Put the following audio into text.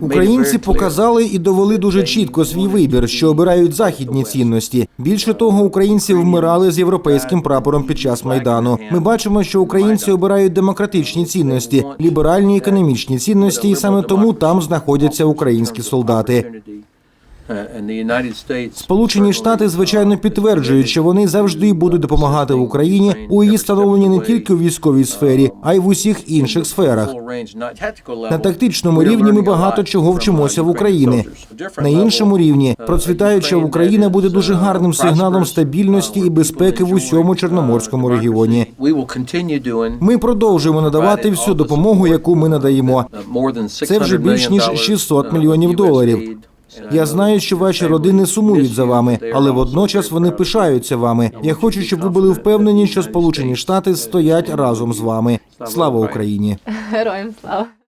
Українці показали і довели дуже чітко свій вибір, що обирають західні цінності. Більше того, українці вмирали з європейським прапором під час майдану. Ми бачимо, що українці обирають демократичні цінності, ліберальні економічні цінності, і саме тому там знаходяться українські солдати. Сполучені Штати звичайно підтверджують, що вони завжди будуть допомагати Україні у її становленні не тільки у військовій сфері, а й в усіх інших сферах. На тактичному рівні ми багато чого вчимося в Україні. На іншому рівні процвітаюча Україна буде дуже гарним сигналом стабільності і безпеки в усьому чорноморському регіоні. Ми продовжуємо надавати всю допомогу, яку ми надаємо. Це вже більш ніж 600 мільйонів доларів. Я знаю, що ваші родини сумують за вами, але водночас вони пишаються вами. Я хочу, щоб ви були впевнені, що Сполучені Штати стоять разом з вами. Слава Україні! Героям слава.